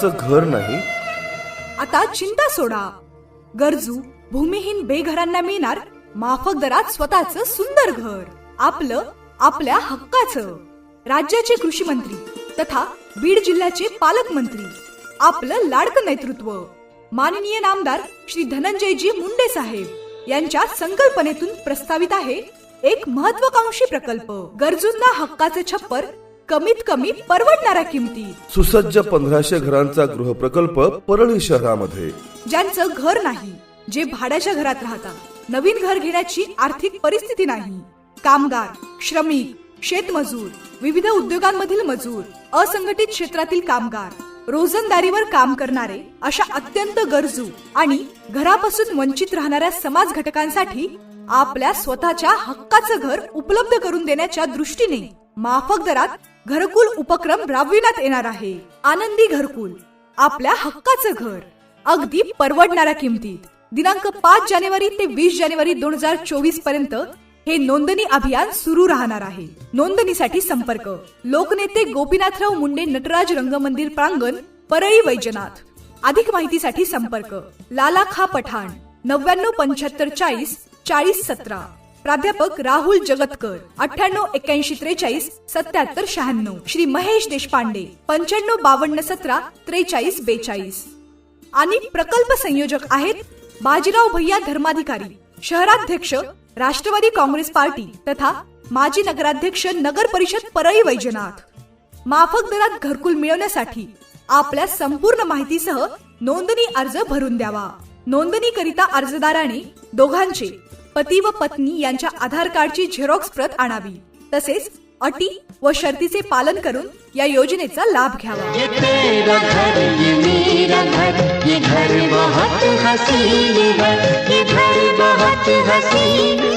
घर नाही. आता चिंता सोडा. गरजू भूमिहीन बेघरांना मिळणार माफक दरात स्वतःच सुंदर घर. आपलं आपल्या हक्काचं. राज्याचे कृषी मंत्री तथा बीड जिल्ह्याचे पालकमंत्री. आपलं लाडकं नेतृत्व. माननीय नामदार श्री धनंजयजी मुंडे साहेब यांच्या संकल्पनेतून प्रस्तावित आहे एक महत्वाकांक्षी प्रकल्प. गरजूंना हक्काचे छप्पर कमीत कमी परवडणाऱ्या किमतीत सुसज्ज पंधराशे घरांचा गृहप्रकल्प परळी शहरामध्ये. ज्यांचं घर नाही जे भाड्याच्या घरात राहतात. नवीन घर घेण्याची आर्थिक परिस्थिती नाही. कामगार श्रमिक शेतमजूर विविध उद्योगांमधील मजूर असंघटित क्षेत्रातील कामगार रोजंदारीवर काम करणारे अशा अत्यंत गरजू आणि घरापासून वंचित राहणाऱ्या समाज घटकांसाठी आपल्या स्वतःच्या हक्काचं घर उपलब्ध करून देण्याच्या दृष्टीने माफक दरात घरकुल उपक्रम राबविण्यात येणार आहे. आनंदी घरकुल आपल्या हक्काचं घर. अगदी परवडणाऱ्या किमतीत. दिनांक पाच जानेवारी ते वीस जानेवारी दोन हजार चोवीसपर्यंत हे नोंदणी अभियान सुरू राहणार आहे. नोंदणीसाठी संपर्क. लोकनेते गोपीनाथराव मुंडे नटराज रंगमंदिर प्रांगण परळी वैजनाथ. अधिक माहितीसाठी संपर्क. लाला खा पठाण नव्याण्णव पंच्याहत्तर चाळीस चाळीस सतरा. प्राध्यापक राहुल जगतकर अठ्ठ्याण्णव एक्याऐंशी त्रेचाळीस सत्याहत्तर शहाण्णव. श्री महेश देशपांडे पंच्याण्णव बावन्न सतरा त्रेचाळीस बेचाळीस. आणि प्रकल्प संयोजक आहेत बाजीराव भैया धर्माधिकारी शहराध्यक्ष राष्ट्रवादी काँग्रेस पार्टी तथा माजी नगराध्यक्ष नगर परिषद परळी वैजनाथ. माफक दरात घरकुल मिळवण्यासाठी आपल्या संपूर्ण माहितीसह नोंदणी अर्ज भरून द्यावा. नोंदणीकरिता अर्जदाराने दोघांचे पती व पत्नी यांच्या आधार कार्डची झेरॉक्स प्रत आणावी. तसेच अटी व शर्तीचे पालन करून या योजनेचा लाभ घ्यावा. ये